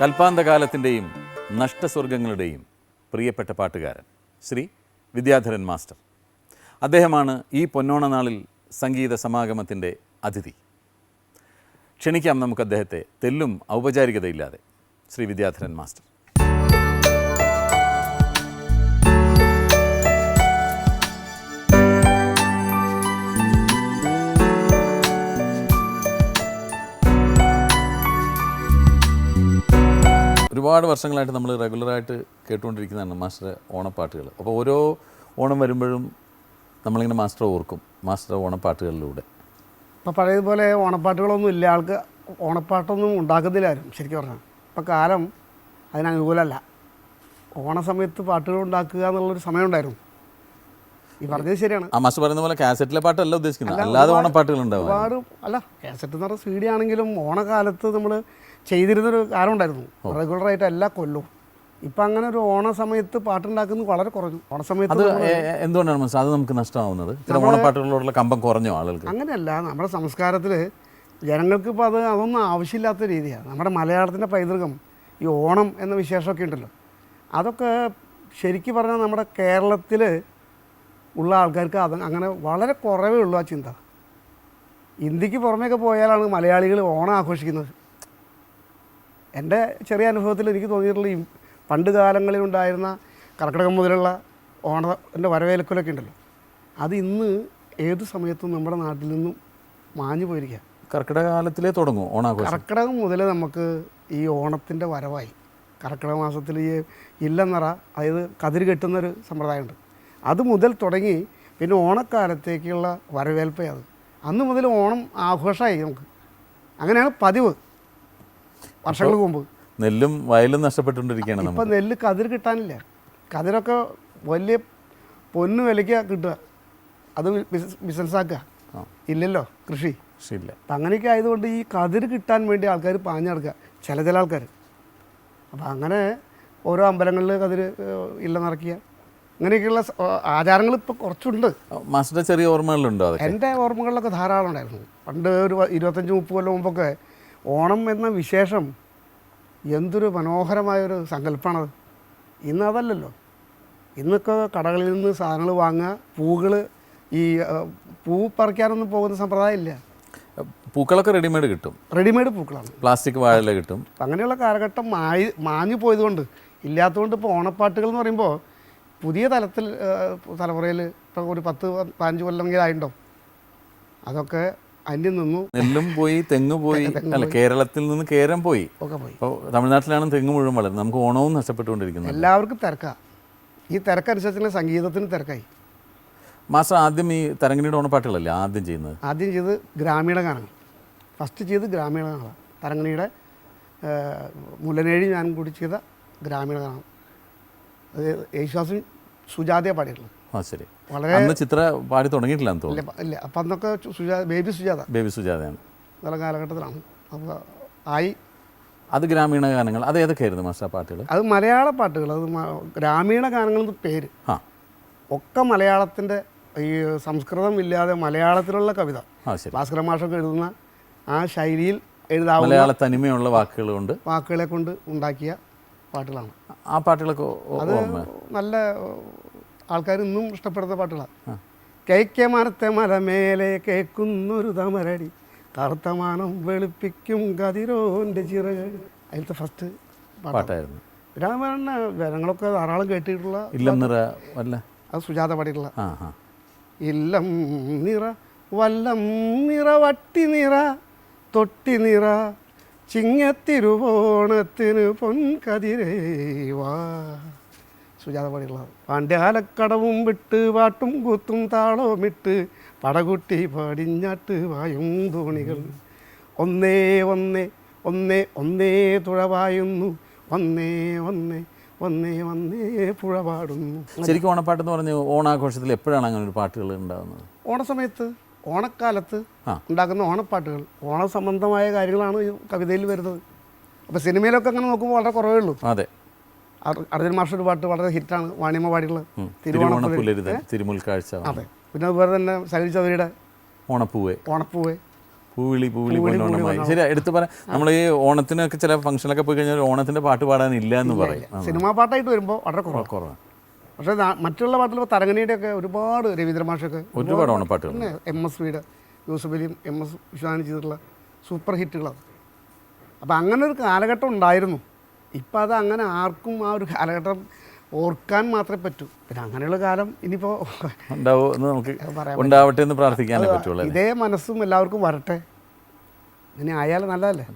കൽപ്പാന്തകാലത്തിന്റെയും നഷ്ടസ്വർഗങ്ങളുടെയും പ്രിയപ്പെട്ട പാട്ടുകാരൻ ശ്രീ വിദ്യാധരൻ മാസ്റ്റർ. അദ്ദേഹമാണ് ഈ പൊന്നോണ നാളിൽ സംഗീത സമാഗമത്തിന്റെ അതിഥി. ക്ഷണിക്കാം നമുക്ക് അദ്ദേഹത്തെ തെല്ലും ഔപചാരികതയില്ലാതെ ശ്രീ വിദ്യാധരൻ മാസ്റ്റർ. ഒരുപാട് വർഷങ്ങളായിട്ട് നമ്മൾ റെഗുലറായിട്ട് കേട്ടുകൊണ്ടിരിക്കുന്നതാണ് മാസ്റ്റർ ഓണപ്പാട്ടുകൾ. അപ്പോൾ ഓരോ ഓണം വരുമ്പോഴും നമ്മളിങ്ങനെ മാസ്റ്റർ ഓർക്കും മാസ്റ്റർ ഓണപ്പാട്ടുകളിലൂടെ. ഇപ്പോൾ പഴയതുപോലെ ഓണപ്പാട്ടുകളൊന്നും ഇല്ല. ആൾക്ക് ഓണപ്പാട്ടൊന്നും ഉണ്ടാക്കുന്നില്ലായിരുന്നു ശരിക്കും പറഞ്ഞാൽ. ഇപ്പോൾ കാലം അതിനനുകൂലമല്ല ഓണ സമയത്ത് പാട്ടുകൾ ഉണ്ടാക്കുക എന്നുള്ളൊരു സമയമുണ്ടായിരുന്നു. ഈ പറഞ്ഞത് ശരിയാണ്. ആ മാസ്റ്റർ പറയുന്ന പോലെ കാസറ്റിലെ പാട്ടല്ല ഉദ്ദേശിക്കുന്നത്. അല്ലാതെ ഓണപ്പാട്ടുകൾ ഉണ്ടാവും ഒരുപാട് അല്ല കാസറ്റ് എന്ന് പറഞ്ഞാൽ സി ഡി ആണെങ്കിലും ഓണക്കാലത്ത് നമ്മൾ ചെയ്തിരുന്നൊരു കാലം ഉണ്ടായിരുന്നു റെഗുലറായിട്ട് എല്ലാ കൊല്ലവും ഇപ്പം അങ്ങനെ ഒരു ഓണ സമയത്ത് പാട്ടുണ്ടാക്കുന്നത് വളരെ കുറഞ്ഞു. ഓണ സമയത്ത് അത് എന്തുകൊണ്ടാണ് അത് നമുക്ക് നഷ്ടമാവുന്നത്? ചില ഓണപ്പാട്ടുകളോടുള്ള കമ്പം കുറഞ്ഞു ആളുകൾക്ക്. അങ്ങനെയല്ല നമ്മുടെ സംസ്കാരത്തിൽ ജനങ്ങൾക്ക് ഇപ്പോൾ അത് അതൊന്നും ആവശ്യമില്ലാത്ത രീതിയാണ് നമ്മുടെ മലയാളത്തിന്റെ പൈതൃകം ഈ ഓണം എന്ന വിശേഷമൊക്കെ ഉണ്ടല്ലോ. അതൊക്കെ ശരിക്കും പറഞ്ഞാൽ നമ്മുടെ കേരളത്തിൽ ഉള്ള ആൾക്കാർക്ക് അത് അങ്ങനെ വളരെ കുറവേ ഉള്ളൂ ആ ചിന്ത. ഇന്ത്യയ്ക്ക് പുറമേയൊക്കെ പോയാലാണ് മലയാളികൾ ഓണം ആഘോഷിക്കുന്നത്. എന്റെ ചെറിയ അനുഭവത്തിൽ എനിക്ക് തോന്നിയിട്ടുള്ള ഈ പണ്ട് കാലങ്ങളിലുണ്ടായിരുന്ന കർക്കിടകം മുതലുള്ള ഓണത്തിന്റെ വരവേൽക്കലൊക്കെ ഉണ്ടല്ലോ. അത് ഇന്ന് ഏത് സമയത്തും നമ്മുടെ നാട്ടിൽ നിന്നും മാഞ്ഞു പോയിരിക്കുക കർക്കിടകാലത്തിലേ തുടങ്ങും ഓണാഘോഷം? കർക്കിടകം മുതൽ നമുക്ക് ഈ ഓണത്തിന്റെ വരവായി. കർക്കിടക മാസത്തിൽ ഈ ഇല്ലെന്നറ അതായത് കതിര് കെട്ടുന്നൊരു സമ്പ്രദായമുണ്ട്. അത് മുതൽ തുടങ്ങി പിന്നെ ഓണക്കാലത്തേക്കുള്ള വരവേൽപ്പേ അത്. അന്ന് മുതൽ ഓണം ആഘോഷമായി നമുക്ക്. അങ്ങനെയാണ് പതിവ്. വർഷങ്ങൾക്ക് മുമ്പ്. നെല്ലും വയലും നഷ്ടപ്പെട്ടുകൊണ്ടിരിക്കുകയാണ് ഇപ്പം നെല്ല് കതിർ കിട്ടാനില്ല. കതിരൊക്കെ വലിയ പൊന്നു വിലയ്ക്ക് കിട്ടുക. അത് ബിസിനസ് ബിസിനസ്സാക്കുക. ഇല്ലല്ലോ കൃഷി. ഇല്ല അങ്ങനെയൊക്കെ ആയതുകൊണ്ട് ഈ കതിർ കിട്ടാൻ വേണ്ടി ആൾക്കാർ പാഞ്ഞു നടക്കുക. ചില ചില ആൾക്കാർ അപ്പം അങ്ങനെ ഓരോ അമ്പലങ്ങളിൽ കതിർ ഇല്ല നിറയ്ക്കുക. ഇങ്ങനെയൊക്കെയുള്ള ആചാരങ്ങൾ ഇപ്പോൾ കുറച്ചുണ്ട്. മാസ്റ്റർ ചെറിയ ഓർമ്മകളുണ്ടോ എന്റെ ഓർമ്മകളിലൊക്കെ ധാരാളം ഉണ്ടായിരുന്നു. പണ്ട് ഒരു ഇരുപത്തഞ്ച് മുപ്പത് കൊല്ലം മുമ്പൊക്കെ ഓണം എന്ന വിശേഷം എന്തൊരു മനോഹരമായൊരു സങ്കല്പമാണത് ഇന്ന് അതല്ലല്ലോ. ഇന്നൊക്കെ കടകളിൽ നിന്ന് സാധനങ്ങൾ വാങ്ങുക പൂകൾ ഈ പൂ പറിക്കാനൊന്നും പോകുന്ന സമ്പ്രദായം ഇല്ല. പൂക്കളൊക്കെ റെഡിമെയ്ഡ് കിട്ടും. റെഡിമെയ്ഡ് പൂക്കളാണ്. പ്ലാസ്റ്റിക് വാഴല കിട്ടും. അങ്ങനെയുള്ള കാലഘട്ടം മായി മാഞ്ഞു പോയതുകൊണ്ട് ഇല്ലാത്തതുകൊണ്ട് ഇപ്പോൾ ഓണപ്പാട്ടുകൾ എന്ന് പറയുമ്പോൾ പുതിയ തലത്തിൽ തലമുറയിൽ ഇപ്പോൾ ഒരു പത്ത് പതിനഞ്ച് കൊല്ലമെങ്കിലും അതൊക്കെ അന്യം നിന്നു. നെല്ലും പോയി തെങ്ങ് പോയി. അല്ല കേരളത്തിൽ നിന്ന് കേരം പോയി. ഒക്കെ പോയി. അപ്പോൾ തമിഴ്നാട്ടിലാണ് തെങ്ങ് മുഴുവൻ വളരുന്നത്. നമുക്ക് ഓണവും നഷ്ടപ്പെട്ടുകൊണ്ടിരിക്കുന്നത്. എല്ലാവർക്കും തിരക്കാണ് ഈ തിരക്കനുസരിച്ചുള്ള സംഗീതത്തിന് തിരക്കായി. മാസ്റ്റർ ആദ്യം ഈ തരങ്ങിണിയുടെ ഓണപ്പാട്ടുകളല്ലേ ആദ്യം ചെയ്യുന്നത്? ആദ്യം ചെയ്ത് ഗ്രാമീണ ഗാനങ്ങൾ. ഫസ്റ്റ് ചെയ്ത് ഗ്രാമീണ ഗാനങ്ങളാണ് തരങ്ങണിയുടെ ആ, മുല്ലനേഴി ഞാൻ കൂടി ചെയ്ത ഗ്രാമീണ ഗാനം അത് യേശുദാസും സുജാതയെ പാടിയിട്ടുള്ളത്. ആ ശരി. വളരെ അന്ന് ചിത്ര പാടി തുടങ്ങിയിട്ടില്ല എന്ന് തോന്നുന്നു. ഇല്ല അപ്പം അന്നൊക്കെ സുജാത ബേബി സുജാത. ബേബി സുജാതയാണ്. നല്ല കാലഘട്ടത്തിലാണ്. അപ്പോൾ ആയി. അത് ഗ്രാമീണ ഗാനങ്ങൾ അത് ഏതൊക്കെയായിരുന്നു മാസ്റ്റർ പാട്ടുകൾ? അത് മലയാള പാട്ടുകൾ അത് ഗ്രാമീണ ഗാനങ്ങൾ എന്ന് പേര്. ആ. ഒക്കെ മലയാളത്തിന്റെ ഈ സംസ്കൃതം ഇല്ലാതെ മലയാളത്തിലുള്ള കവിത. ഭാസ്കര മാഷൊക്കെ എഴുതുന്ന ആ ശൈലിയിൽ എഴുതാവുന്ന മലയാള തനിമയുള്ള വാക്കുകൾ കൊണ്ട്. വാക്കുകളെ കൊണ്ട് ഉണ്ടാക്കിയ പാട്ടുകളാണ്. ആ പാട്ടുകളൊക്കെ അത് നല്ല ആൾക്കാർ ഇന്നും ഇഷ്ടപ്പെടുന്ന പാട്ടുകളാണ് കേക്കെ മരത്തെ മലമേലെ കേൾക്കുന്നൊരു തമരടി കറുത്തമാനം വെളുപ്പിക്കും കതിരോന്റെ ചിറകടി അതിലത്തെ ഫസ്റ്റ് പാട്ടായിരുന്നു. രാമായണ ജനങ്ങളൊക്കെ ധാരാളം കേട്ടിട്ടുള്ള ഇല്ലം നിറ വല്ല? അത് സുജാത പാടിയിട്ടുള്ള. ഇല്ലം നിറ വല്ലം നിറ വട്ടി നിറ തൊട്ടി നിറ. ചിങ്ങത്തിരുവോണത്തിന് പൊൻകതിരേവാ സുജാത പാടിയുള്ളത് പാണ്ഡ്യാലക്കടവും വിട്ട് പാട്ടും കൂത്തും താളവും ഇട്ട് പടകുട്ടി പാടിഞ്ഞാട്ട് വായും തോണികൾ. ഒന്നേ ഒന്നേ ഒന്നേ ഒന്നേ തുഴവായുന്നു ഒന്നേ ഒന്നേ ഒന്നേ ഒന്നേ പുഴ പാടുന്നു. ശരിക്കും ഓണപ്പാട്ട് എന്ന് പറഞ്ഞ് ഓണാഘോഷത്തിൽ എപ്പോഴാണ് അങ്ങനെ ഒരു പാട്ടുകൾ ഉണ്ടാകുന്നത്? ഓണസമയത്ത് ഓണക്കാലത്ത് ആ. ഉണ്ടാക്കുന്ന ഓണപ്പാട്ടുകൾ ഓണ സംബന്ധമായ കാര്യങ്ങളാണ് കവിതയിൽ വരുന്നത്. അപ്പോൾ സിനിമയിലൊക്കെ അങ്ങനെ നോക്കുമ്പോൾ വളരെ കുറവേ ഉള്ളൂ. അതെ. അർജുൻ മാഷൊരു പാട്ട് വളരെ ഹിറ്റാണ് വാണിയമ്മ പാടിയുള്ളത് ഉം. തിരുവോണപ്പുലരി തിരുവോണപ്പുലരിതൻ തിരുമുൽ കാഴ്ച. അതെ. പിന്നെ അതുപോലെ തന്നെ സഹിൽ ചൗധരിയുടെ ഓണപ്പൂവേ. ഓണപ്പൂവേ. പൂവിളി പൂവിളി പൊന്നോണമായി ശരി എടുത്തു പറയാം നമ്മൾ ഈ ഓണത്തിനൊക്കെ ചില ഫംഗ്ഷനൊക്കെ പോയി കഴിഞ്ഞാൽ ഓണത്തിന്റെ പാട്ട് പാടാനില്ല എന്ന് പറയും. സിനിമ പാട്ടായിട്ട് വരുമ്പോൾ വളരെ കുറവാണ് കുറവാണ് പക്ഷേ മറ്റുള്ള പാട്ടിൽ ഇപ്പോൾ തരങ്ങണിയുടെയൊക്കെ ഒരുപാട് രവീന്ദ്ര മാഷൊക്കെ ഒരുപാട് ഓണപ്പാട്ടുകൾ പിന്നെ എം എസ് വിയുടെ യൂസഫ് അലിയും എം എസ് വിശ്വാനി ചെയ്തിട്ടുള്ള സൂപ്പർ ഹിറ്റുകളാണ്. അപ്പോൾ അങ്ങനെ ഒരു കാലഘട്ടം ഉണ്ടായിരുന്നു. ഇപ്പം അത് അങ്ങനെ ആർക്കും ആ ഒരു കാലഘട്ടം ഓർക്കാൻ മാത്രമേ പറ്റൂ. പിന്നെ അങ്ങനെയുള്ള കാലം ഇനിയിപ്പോൾ നമുക്ക് ഉണ്ടാവട്ടെ എന്ന് പ്രാർത്ഥിക്കാനേ പറ്റുള്ളൂ ഇതേ മനസ്സും എല്ലാവർക്കും വരട്ടെ. ഇനി ആയാലും നല്ലതല്ലേ?